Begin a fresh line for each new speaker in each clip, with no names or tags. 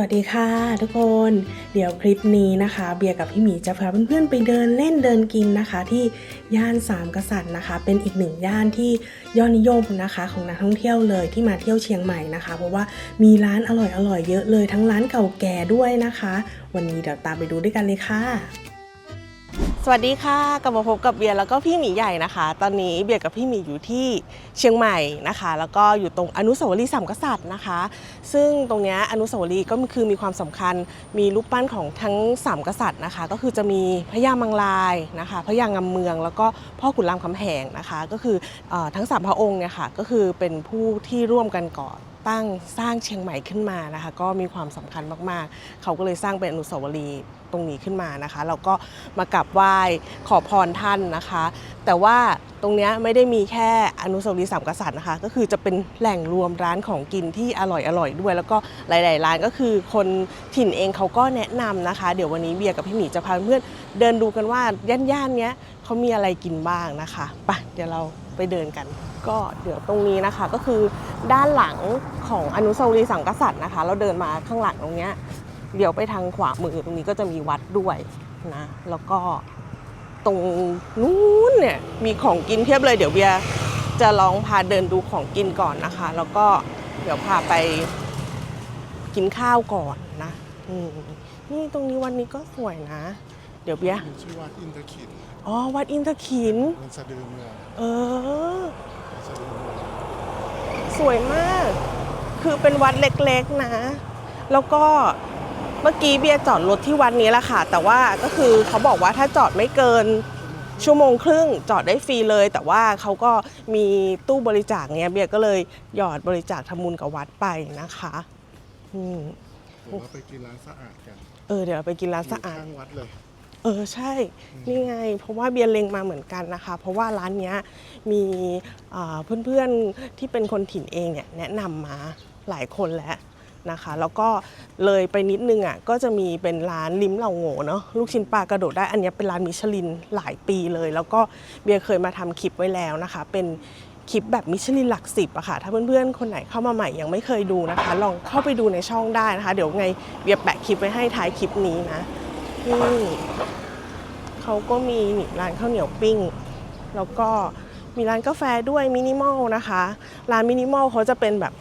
วัสดีค่ะทุกคน เดี๋ยวคลิปนี้นะคะ เบียร์กับพี่หมีจะพาเพื่อนๆไปเดินเล่นเดินกินนะคะ ที่ย่านสามกษัตริย์นะคะ เป็นอีกหนึ่งย่านที่ยอดนิยมนะคะ ของนักท่องเที่ยวเลยที่มาเที่ยวเชียงใหม่นะคะ เพราะว่ามีร้านอร่อยๆเยอะเลยทั้งร้านเก่าแก่ด้วยนะคะ วันนี้เดี๋ยวตามไปดูด้วยกันเลยค่ะ วัสดีค่ะกลับมาพบกับเบียร์แล้วก็พี่หมีใหญ่นะคะ ตอนนี้เบียร์กับพี่หมีอยู่ที่เชียงใหม่นะคะ แล้วก็อยู่ตรงอนุสาวรีย์สามกษัตริย์นะคะ ซึ่งตรงเนี้ยอนุสาวรีย์ก็คือมีความสำคัญมีรูปปั้นของทั้งสามกษัตริย์นะคะ ก็คือจะมีพระยามังลายนะคะพระยางำเมือง แล้วก็พ่อขุนรามคำแหงนะคะ ก็คือออทั้งสามพระองค์เนี่ยค่ะก็คือเป็นผู้ที่ร่วมกันก่อ ตั้งสร้างเชียงใหม่ขึ้นมานะคะ ก็มีความสำคัญมากๆ เขาก็เลยสร้างเป็นอนุสาวรีย์ตรงนี้ขึ้นมานะคะ เราก็มากราบไหว้ขอพรท่านนะคะ แต่ว่าตรงนี้ไม่ได้มีแค่อนุสาวรีย์สามกษัตริย์นะคะ ก็คือจะเป็นแหล่งรวมร้านของกินที่อร่อยอร่อยด้วย แล้วก็หลาย ๆ ร้านก็คือคนถิ่นเองเขาก็แนะนำนะคะ เดี๋ยววันนี้เบียร์กับพี่หมีจะพาเพื่อนเดินดูกันว่าย่านๆเนี้ยเขามีอะไรกินบ้างนะคะไปเดี๋ยวเรา ไปเดินกัน ก็เดี๋ยวตรงนี้นะคะก็คือด้านหลังของอนุสาวรีย์สังกษัตริย์นะคะ เราเดินมาข้างหลังตรงเนี้ยเดี๋ยวไปทางขวามือตรงนี้ก็จะมีวัดด้วยนะแล้วก็ตรงนู้นเนี่ยมีของกินเพียบเลย เดี๋ยวเบียร์จะลองพาเดินดูของกินก่อนนะคะ แล้วก็เดี๋ยวพาไปกินข้าวก่อนนะนี่ตรงนี้วันนี้ก็สวยนะ เดี๋ยวเบียร์
ชื่อวัดอินทขิน
อ๋อ วัดอินทขิน
มันสะดือเมือง
เออ
สะดือเมือง
สวยมาก คือเป็นวัดเล็กๆนะ แล้วก็เมื่อกี้เบียร์จอดรถที่วัดนี้แหละค่ะ แต่ว่าก็คือเขาบอกว่าถ้าจอดไม่เกินชั่วโมงครึ่งจอดได้ฟรีเลย แต่ว่าเขาก็มีตู้บริจาคเนี้ยเบียร์ก็เลยหยอดบริจาคทำบุญกับวัดไปนะคะอืม
เดี๋ยวเราไปกินร้านสะอาดกัน
เออเดี๋ยวเราไปกินร้านสะอาด
ยู่ข้างวัดเลย
เออใช่นี่ไง เพราะว่าเบียร์เลงมาเหมือนกันนะคะ เพราะว่าร้านเนี้ยมีเพื่อนๆที่เป็นคนถิ่นเองเนี่ยแนะนำมาหลายคนแล้วนะคะ แล้วก็เลยไปนิดนึงอะก็จะมีเป็นร้านลิ้มเหล่าโง่เนาะลูกชิ้นปลากระโดดได้อันนี้เป็นร้านมิชลินหลายปีเลย แล้วก็เบียร์เคยมาทำคลิปไว้แล้วนะคะ เป็นคลิปแบบมิชลินหลักสิบอะค่ะ ถ้าเพื่อนๆ คนไหนเข้ามาใหม่ยังไม่เคยดูนะคะ ลองเข้าไปดูในช่องได้นะคะ เดี๋ยวไงเบียร์แปะคลิปไว้ให้ท้ายคลิปนี้นะนี่ เขาก็มีร้านข้าวเหนียวปิ้ง แล้วก็มีร้านกาแฟด้วยมินิมอลนะคะ ร้านมินิมอลเขาจะเป็นแบบ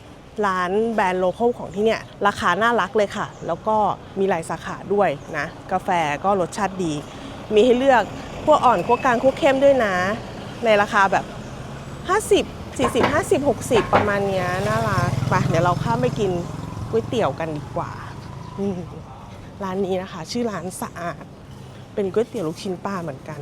ร้านแบรนด์โลเคอลของที่เนี่ย ราคาน่ารักเลยค่ะ แล้วก็มีหลายสาขาด้วยนะ กาแฟก็รสชาติดี มีให้เลือกขั้วอ่อนขั้วกลางขั้วเข้มด้วยนะ ในราคาแบบ 50 40 50 60 ประมาณเนี้ยน่ารักไปเดี๋ยวเราข้ามไปกินก๋วยเตี๋ยวกันดีกว่า ร้านนี้นะคะ ชื่อร้านสะอาด เป็นก๋วยเตี๋ยวลูกชิ้นปลาเหมือนกัน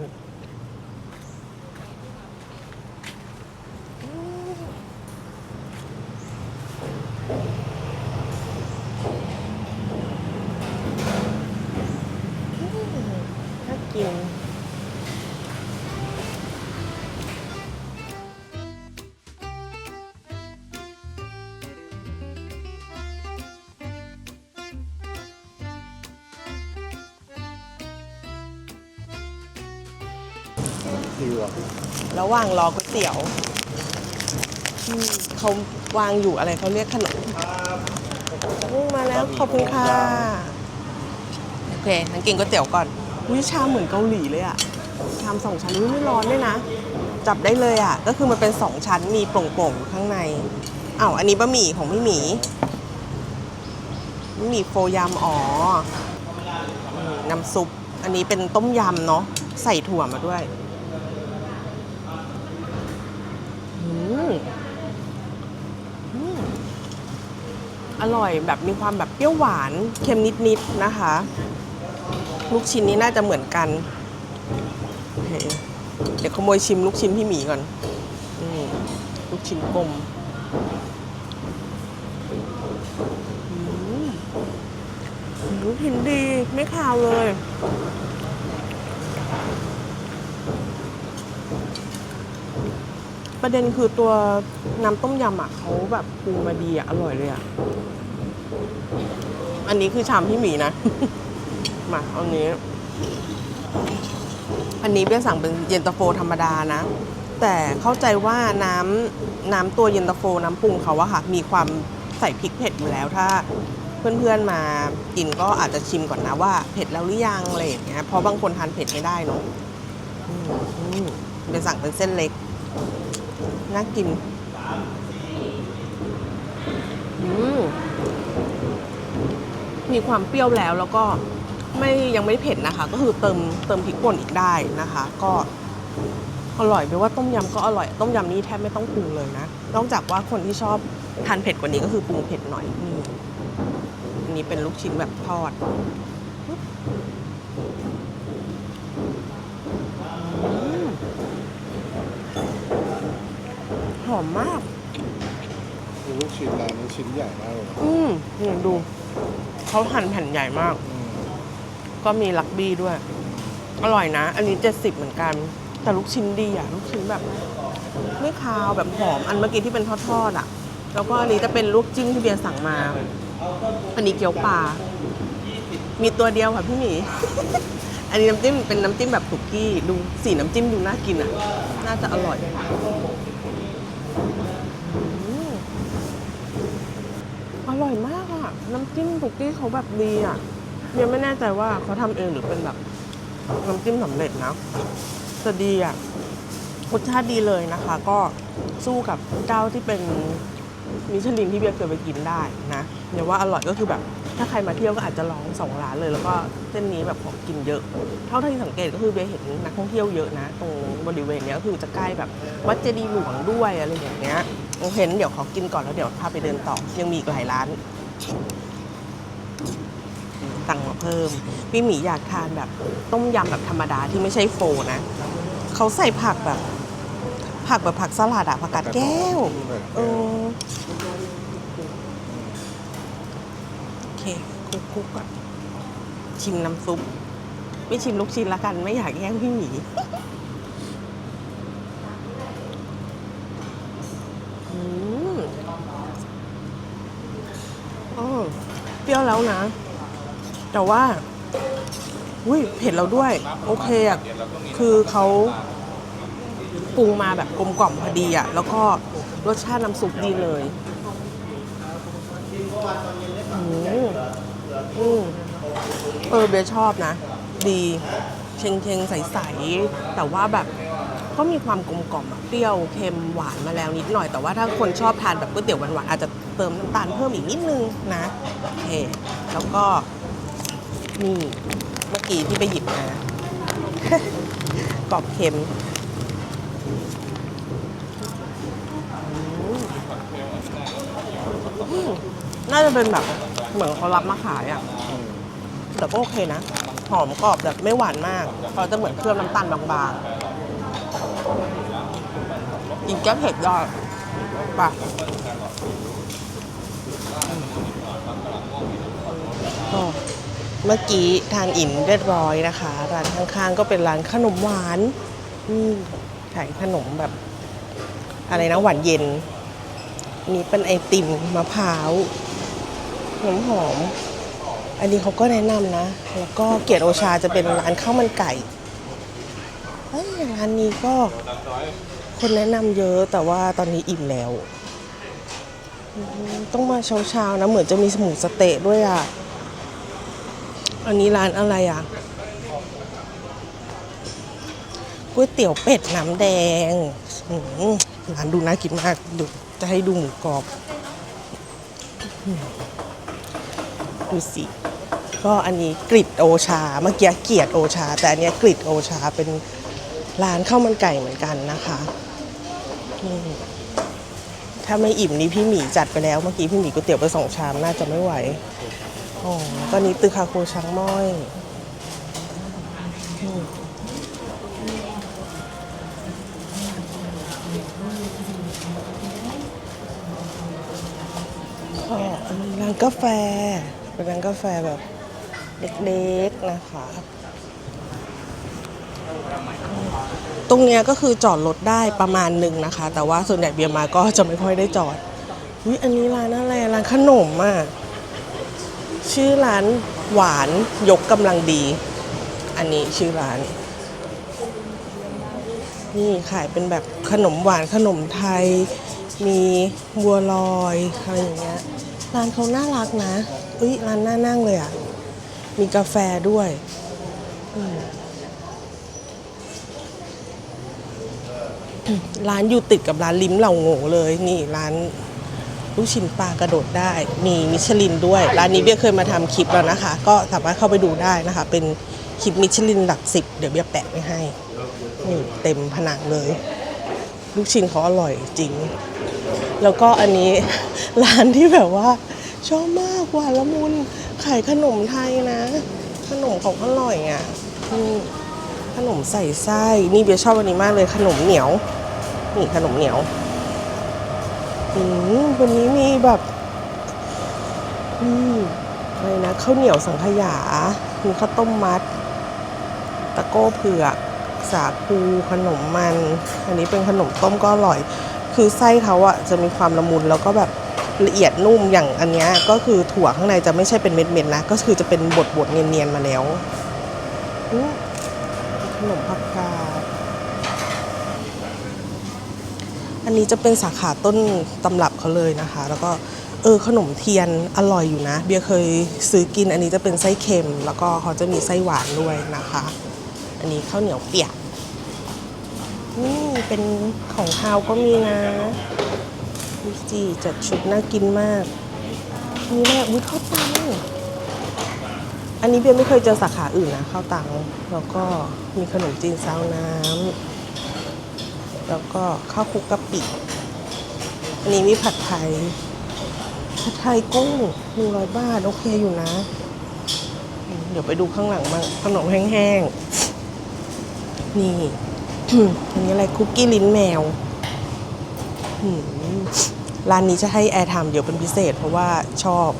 ดีว่ะ
ระหว่างรอก๋วยเตี๋ยวอืมเขาวางอยู่อะไรเขาเรียกขนมอืมมาแล้วขอบคุณค่ะโอเคงั้นกินก๋วยเตี๋ยวก่อนวิชามเหมือนเกาหลีเลยอะชามสองชั้นอุ๊ยไม่ร้อนด้วยนะ จับได้เลยอะก็คือมันเป็นสองชั้นมีโปร่งๆอยู่ข้างในอ้าวอันนี้บะหมี่ของพี่หมีบะหมี่โฟยำอ๋ออืมน้ำซุปอันนี้เป็นต้มยำเนาะใส่ถั่วมาด้วย อร่อยแบบมีความแบบเปรี้ยวหวานเค็มนิดๆนะคะ ลูกชิ้นนี้น่าจะเหมือนกันโอเคเดี๋ยวขโมยชิมลูกชิ้นพี่หมีก่อนอลูกชิ้นกลมอืมลูกชิ้นดีไม่คาวเลย ประเด็นคือตัวน้ำต้มยำอะเขาแบบปรุงมาดีอะ อร่อยเลยอะ อันนี้คือชามพี่หมีนะ มาเอานี้ อันนี้เบี้ยสั่งเป็นเย็นตาโฟธรรมดานะ แต่เข้าใจว่าน้ำน้ำตัวเย็นตาโฟน้ำปรุงเขาอะค่ะ มีความใส่พริกเผ็ดอยู่แล้วถ้าเพื่อนๆมากินก็อาจจะชิมก่อนนะว่าเผ็ดแล้วหรือยังอะไรอย่างเงี้ยเพราะบางคนทานเผ็ดไม่ได้เนาะอืมอืมเป็นสั่งเป็นเส้นเล็ก น่ากิน มีความเปรี้ยวแล้วแล้วก็ไม่ยังไม่เผ็ดนะคะ ก็คือเติมเติมพริกป่นอีกได้นะคะ ก็อร่อยไปว่าต้มยำก็อร่อย ต้มยำนี้แทบไม่ต้องปรุงเลยนะ นอกจากว่าคนที่ชอบทานเผ็ดกว่านี้ก็คือปรุงเผ็ดหน่อยนี่อันนี้เป็นลูกชิ้นแบบทอด หอมมาก
คือลูกชิ้นร้านนี้ชิ้นใหญ่มากเลยนะ
อืมนี่ดู เขาหั่นแผ่นใหญ่มาก
อืม
ก็มีลักบี้ด้วย อร่อยนะ อันนี้70เหมือนกัน แต่ลูกชิ้นดีอะ ลูกชิ้นแบบ ไม่คาวแบบหอม อันเมื่อกี้ที่เป็นทอดๆอะ แล้วก็อันนี้จะเป็นลูกจิ้มที่เบียร์สั่งมา อันนี้เกี๊ยวปลา มีตัวเดียวค่ะพี่หมี อันนี้น้ำจิ้มเป็นน้ำจิ้มแบบสุกี้ ดูสีน้ำจิ้มดูน่ากินอะ น่าจะอร่อยอืมอ ร่อยมากอะน้ำจิ้มสุกี้เขาแบบดีอะเบียร์ไม่แน่ใจว่าเขาทำเองหรือเป็นแบบน้ำจิ้มสำเร็จนะแต่ดีอะรสชาติดีเลยนะคะ ก็สู้กับเจ้าที่เป็นมิชลินที่เบียร์เคยไปกินได้นะเดี๋ยวว่าอร่อยก็คือแบบ ถ้าใครมาเที่ยวก็อาจจะลองสองร้านเลย แล้วก็เส้นนี้แบบของกินเยอะ เท่าที่สังเกตก็คือเบียร์เห็นนักท่องเที่ยวเยอะนะตรงบริเวณนี้ก็คือจะใกล้แบบวัดเจดีย์หลวงด้วยอะไรอย่างเงี้ย เคงั้นเดี๋ยวขอกินก่อนแล้วเดี๋ยวพาไปเดินต่อ ยังมีอีกหลายร้านสั่งมาเพิ่ม พี่หมีอยากทานแบบต้มยำแบบธรรมดาที่ไม่ใช่โฟนะ เขาใส่ผักแบบ ผักแบบผักสลัดอะผักกาดแก้วเออโอเคคลุกคุกก่อนชิมน้ำซุป ไม่ชิมลูกชิ้นละกัน ไม่อยากแย่งพี่หมี อืมอ๋อเปรี้ยวแล้วนะ แต่ว่า อุ้ยเผ็ดแล้วด้วย โอเคอะ คือเขาปรุงมาแบบกลมกล่อมพอดีอะ แล้วก็รสชาติน้ำซุปดีเลยอืมอืมเออเบยชอบนะ ดี เชงเชงใส ๆ แต่ว่าแบบ ก็มีความกลมกล่อมเปรี้ยวเค็มหวานมาแล้วนิดหน่อยแต่ว่าถ้าคนชอบทานแบบก๋วยเตี๋ยวหวานๆอาจจะเติมน้ำตาลเพิ่มอีกนิดนึงนะโอเคแล้วก็นี่เมื่อกี้ที่ไปหยิบมากรอบเค็มอืมน่าจะเป็นแบบเหมือนเขารับมาขายอะแต่ก็โอเคนะ หอมกรอบแบบไม่หวานมากเขาจะเหมือนเคลือบน้ำตาลบางๆ อีกแก้เผ็ดยอดปะเมื่อกี้ทานอิ่มเรียบร้อยนะคะ ร้านข้างๆ ก็เป็นร้านขนมหวานขายขนมแบบ อะไรนะหวานเย็น นี่เป็นไอติมมะพร้าวหอมหอมๆอันนี้เขาก็แนะนำนะ แล้วก็เกียรติโอชาจะเป็นร้านข้าวมันไก่เฮ้ยร้านนี้ก็ คนแนะนำเยอะแต่ว่าตอนนี้อิ่มแล้ว ต้องมาเช้าๆนะ เหมือนจะมีสมูสเต๊ะด้วยอะ อันนี้ร้านอะไรอะก๋วยเตี๋ยวเป็ดน้ำแดงร้านดูน่ากินมากดูจะให้ดูหมูกรอบ ดูสิ ก็อันนี้กริดโอชา เมื่อกี้เกียรติโอชา แต่อันนี้กริดโอชาเป็นร้านข้าวมันไก่เหมือนกันนะคะ ถ้าไม่อิ่มนี่พี่หมีจัดไปแล้วเมื่อกี้พี่หมีก๋วยเตี๋ยวไปสองชามน่าจะไม่ไหวอ๋อก็นี้ตึกคาโคช้างม้อยอืมก็อันนี้ร้านกาแฟ เป็นร้านกาแฟแบบเล็กๆนะคะ ตรงเนี้ยก็คือจอดรถได้ประมาณหนึ่งนะคะ แต่ว่าส่วนใหญ่เบียร์มาก็จะไม่ค่อยได้จอดอุ๊ยอันนี้ร้านอะไรร้านขนมอะชื่อร้านหวานยกกำลังดี อันนี้ชื่อร้าน นี่ขายเป็นแบบขนมหวานขนมไทย มีบัวลอยอะไรอย่างเงี้ยร้านเขาน่ารักนะอเอ้ยร้านน่านั่งเลยอะมีกาแฟด้วยอืม ร้านอยู่ติดกับร้านลิ้มเหล่าโง่เลย นี่ร้านลูกชิ้นปลากระโดดได้ มีมิชลินด้วย ร้านนี้เบียเคยมาทำคลิปแล้วนะคะ ก็สามารถเข้าไปดูได้นะคะ เป็นคลิปมิชลินหลักสิบเดี๋ยวเบียแปะไว้ให้นี่เต็มผนังเลย ลูกชิ้นเขาอร่อยจริง แล้วก็อันนี้ร้านที่แบบว่า ชอบมากหวาละมุนขายขนมไทยนะ ขนมเขาอร่อยอะอืม ขนมใส่ไส้นี่เบียร์ชอบอันนี้มากเลยขนมเหนียว นี่ขนมเหนียวอืมวันนี้มีแบบอืมอะไรนะข้าวเหนียวสังขยามีข้าวต้มมัด ตะโก้เผือก สาคูขนมมัน อันนี้เป็นขนมต้มก็อร่อย คือไส้เขาอะจะมีความละมุนแล้วก็แบบละเอียดนุ่มอย่างอันนี้ก็คือถั่วข้างในจะไม่ใช่เป็นเม็ดๆนะ ก็คือจะเป็นบดๆเนียนๆมาแล้ว ขนมผักกาด อันนี้จะเป็นสาขาต้นตำรับเขาเลยนะคะ แล้วก็เออขนมเทียนอร่อยอยู่นะ เบียร์เคยซื้อกินอันนี้จะเป็นไส้เค็ม แล้วก็เขาจะมีไส้หวานด้วยนะคะ อันนี้ข้าวเหนียวเปียกนี่เป็นของคาวก็มีนะดูสิจัดชุดน่ากินมาก นี่แหละอุ้ยข้าวตัง อันนี้เบียร์ไม่เคยเจอสาขาอื่นนะข้าวตังแล้วก็มีขนมจีนซาวน้ำแล้วก็ข้าวคลุกกะปิ อันนี้มีผัดไทย ผัดไทยกุ้งหนึ่งร้อยบาท โอเคอยู่นะ เดี๋ยวไปดูข้างหลังบ้างขนมแห้งๆ นี่ อันนี้อะไรคุกกี้ลิ้นแมวร้านนี้จะให้แอร์ไทม์เดี๋ยวเป็นพิเศษเพราะว่าชอบ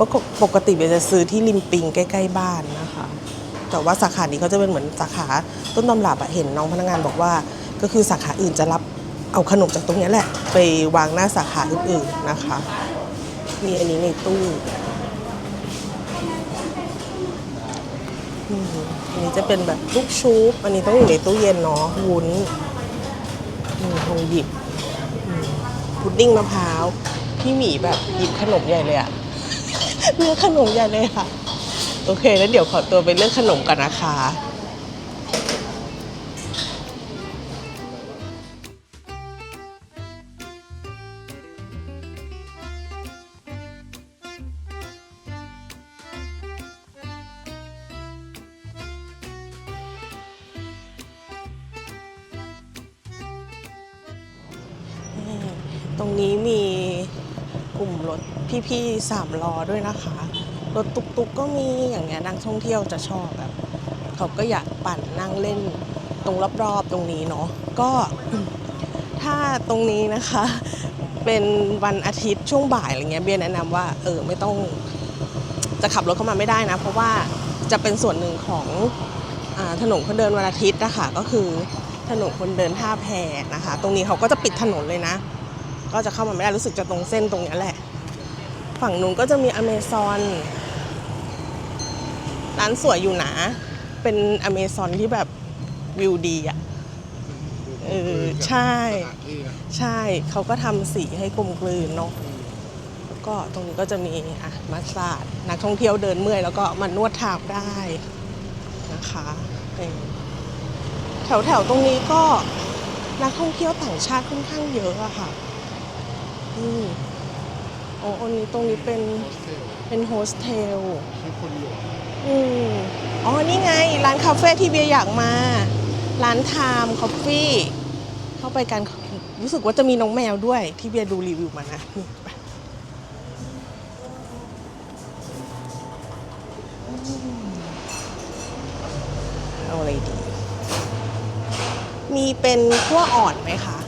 ปกปกติเบลจะซื้อที่ริมปิงใกล้ ๆ บ้านนะคะ แต่ว่าสาขานี้เขาจะเป็นเหมือนสาขาต้นตำรับอะเห็นน้องพนักงานบอกว่า ก็คือสาขาอื่นจะรับเอาขนมจากตรงนี้แหละ ไปวางหน้าสาขาอื่นๆนะคะ มีอันนี้ในตู้อืมอันนี้จะเป็นแบบลูกชุบ อันนี้ต้องอยู่ในตู้เย็นเนาะวุ้นอืมคงหยิบพุดดิ้งมะพร้าว พี่หมีแบบหยิบขนมใหญ่เลยอะ เลือกขนมใหญ่เลยค่ะ โอเคแล้วเดี๋ยวขอตัวไปเลือกขนมกันนะคะตรงนี้มีกลุ่มรถ พี่ๆสามล้อด้วยนะคะ รถตุกๆก็มีอย่างเงี้ยนักท่องเที่ยวจะชอบแบบเขาก็อยากปั่นนั่งเล่นตรงรอบๆตรงนี้เนาะก็ถ้าตรงนี้นะคะ เป็นวันอาทิตย์ช่วงบ่ายอะไรเงี้ยเบียร์แนะนำว่าเออไม่ต้องจะขับรถเข้ามาไม่ได้นะ เพราะว่าจะเป็นส่วนหนึ่งของอถนนคนเดินวันอาทิตย์นะคะก็คือถนนคนเดินท่าแพนะคะ ตรงนี้เขาก็จะปิดถนนเลยนะ ก็จะเข้ามาไม่ได้รู้สึกจะตรงเส้นตรงนี้แหละ ฝั่งนู้นก็จะมีอเมซอนร้านสวยอยู่นะเป็นอเมซอนที่แบบวิวดีอะเออใช่ ใช่เขาก็ทำสีให้กลมกลืนเนาะแล้วก็ตรงนี้ก็จะมีอะมาสซาดนักท่องเที่ยวเดินเมื่อยแล้วก็มานวดเท้าได้นะคะเออแถวแถวๆตรงนี้ก็นักท่องเที่ยวต่างชาติค่อนข้างเยอะอะค่ะ อืม อ๋ออันนี้ตรงนี้เป็น
โฮสเทล
เป็นโฮสเทล
ที่คนอยู่
อืมอ๋อ นี่ไง ร้านคาเฟ่ที่เบียร์อยากมา ร้านไทม์คอฟฟี่ เข้าไปกัน รู้สึกว่าจะมีน้องแมวด้วยที่เบียร์ดูรีวิวมานะนี่ไปเอาอะไรดี มีเป็นขั้วอ่อนไหมคะ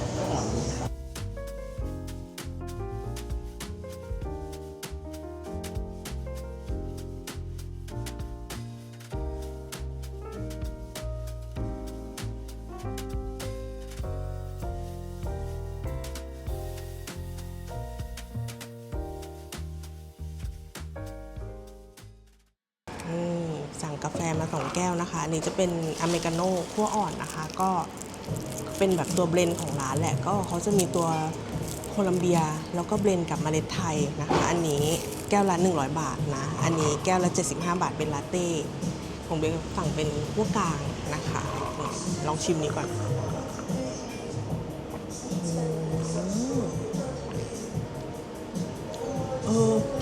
กาแฟมาสองแก้วนะคะอันนี้จะเป็นอเมริกาโน่ขั้วอ่อนนะคะ ก็เป็นแบบตัวเบลนด์ของร้านแหละก็เขาจะมีตัวโคลัมเบียแล้วก็เบลนด์กับเมล็ดไทยนะคะ อันนี้แก้วละ 100 บาทนะ อันนี้แก้วละ 75 บาทเป็นลาเต้ผมเบลสั่งเป็นพวกกลางนะคะ ลองชิมนี้ก่อน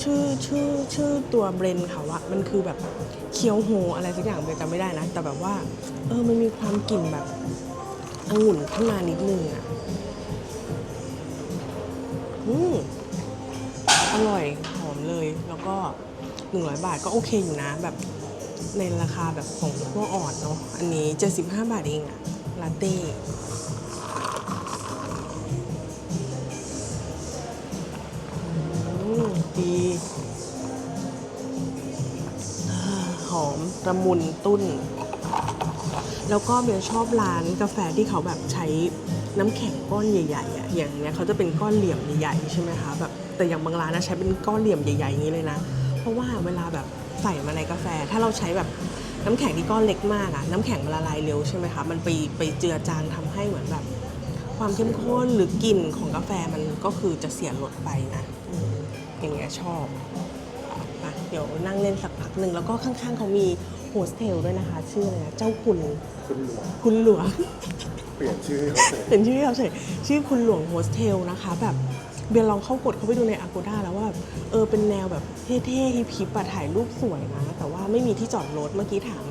ชื่อชื่อชื่อตัวเบรนด์เขาอะมันคือแบบเคียวโฮอะไรสักอย่างเบลจำไม่ได้นะ แต่แบบว่า เออมันมีความกลิ่นแบบองุ่นขึ้นมานิดนึงอะอืมอร่อยหอมเลยแล้วก็100บาทก็โอเคอยู่นะ แบบในราคาแบบของพวกอ่อนเนาะอันนี้75บาทเองอะลาเต้ หอมระมุนตุ้น แล้วก็เบลชอบร้านกาแฟที่เขาแบบใช้น้ำแข็งก้อนใหญ่ๆอะอย่างเนี้ยเขาจะเป็นก้อนเหลี่ยมใหญ่ๆใช่ไหมคะแบบแต่อย่างบางร้านนะใช้เป็นก้อนเหลี่ยมใหญ่ๆอย่างนี้เลยนะ เพราะว่าเวลาแบบใส่มาในกาแฟ ถ้าเราใช้แบบน้ำแข็งที่ก้อนเล็กมากอะน้ำแข็งมันละลายเร็วใช่ไหมคะมันไปไปเจือจางทำให้เหมือนแบบ ความเข้มข้นหรือกลิ่นของกาแฟมันก็คือจะเสียรสไปนะอืมอย่างเงี้ยชอบ เดี๋ยวนั่งเล่นสักพักหนึ่งแล้วก็ข้างๆเขามีโฮสเทลด้วยนะคะ ชื่ออะไรนะเจ้าคุณ
คุณหลวง
คุณหลวง
เปลี่ยนชื่อให้เขาเสร็จ
เป็นชื่อเขาเฉยชื่อคุณหลวงโฮสเทลนะคะ แบบเบียร์ลองเข้ากดเข้าไปดูใน Agoda แล้วว่าแบบเออเป็นแนวแบบเท่ๆฮิปๆอะถ่ายรูปสวยนะ แต่ว่าไม่มีที่จอดรถเมื่อกี้ถาม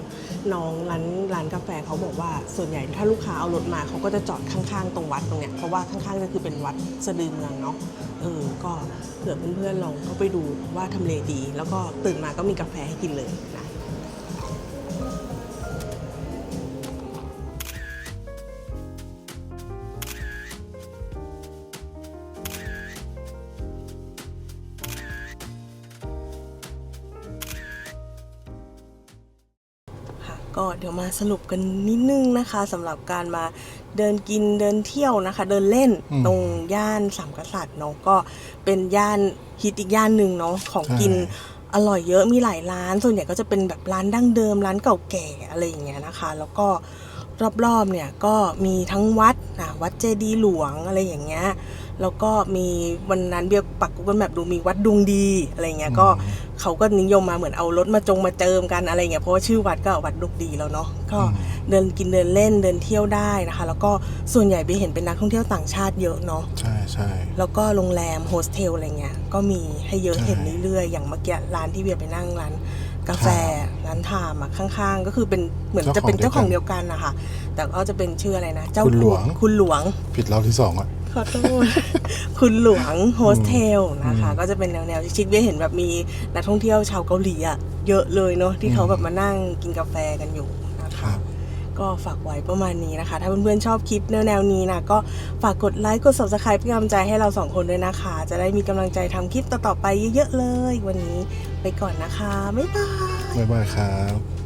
น้องร้านร้านกาแฟเขาบอกว่าส่วนใหญ่ถ้าลูกค้าเอารถมาเขาก็จะจอดข้างๆ ตรงวัดตรงเนี้ยเพราะว่าข้างๆก็คือเป็นวัดสะดือเมืองเนาะเออก็เผื่อเพื่อนๆลองเข้าไปดูว่าทำเลดี แล้วก็ตื่นมาก็มีกาแฟให้กินเลยนะ ก็เดี๋ยวมาสรุปกันนิดนึงนะคะสำหรับการมาเดินกินเดินเที่ยวนะคะ เดินเล่น
อืม
ตรงย่านสามกษัตริย์เนาะก็เป็นย่านฮิตอีกย่านหนึ่งเนาะของกิน
ใช่
อร่อยเยอะมีหลายร้าน ส่วนใหญ่ก็จะเป็นแบบร้านดั้งเดิมร้านเก่าแก่อะไรอย่างเงี้ยนะคะ แล้วก็รอบๆเนี่ยก็มีทั้งวัดนะวัดเจดีย์หลวงอะไรอย่างเงี้ยแล้วก็มีวันนั้นเบียร์ปักกูเกิลแบบดูมีวัดดวงดีอะไรเงี้ยก็ เขาก็นิยมมาเหมือนเอารถมาจงมาเจิมกันอะไรเงี้ยเพราะว่าชื่อวัดก็วัดดุกดีแล้วเนาะก็
อืม
เดินกินเดินเล่นเดินเที่ยวได้นะคะ แล้วก็ส่วนใหญ่ไปเห็นเป็นนักท่องเที่ยวต่างชาติเยอะเนาะ
ใช่ใช่
แล้วก็โรงแรมโฮสเทลอะไรเงี้ยก็มีให้เยอะ
ใช่
เห็นเรื่อยๆอย่างเมื่อกี้ร้านที่เบียร์ไปนั่งร้านกาแฟร้านทามอะข้างๆ ก็คือเป็นเหมือนจะเป็นเจ้าของเดียวกันนะคะแต่ก็จะเป็นชื่ออะไรนะ เจ้า
คุณหลวง
คุณหลวง
ผิดรอบที่สองอะ
ขอโทษ คุณหลวงโฮสเทลนะคะ ก็จะเป็นแนวๆชิคๆเบียเห็นแบบมีนักท่องเที่ยวชาวเกาหลีอะเยอะเลยเนาะที่เขาแบบมานั่งกินกาแฟกันอยู่นะ
ค
คะ
รับ
ก็ฝากไว้ประมาณนี้นะคะ ถ้าเพื่อนๆชอบคลิปแนวๆนี้นะ ก็ฝากกดไลค์ กด subscribe เป็นกำลังใจให้เราสองคนด้วยนะคะ จะได้มีกำลังใจทำคลิปต่อๆไปเยอะๆเลย วันนี้ไปก่อนนะคะ บ๊ายบาย
บ๊ายบายครับ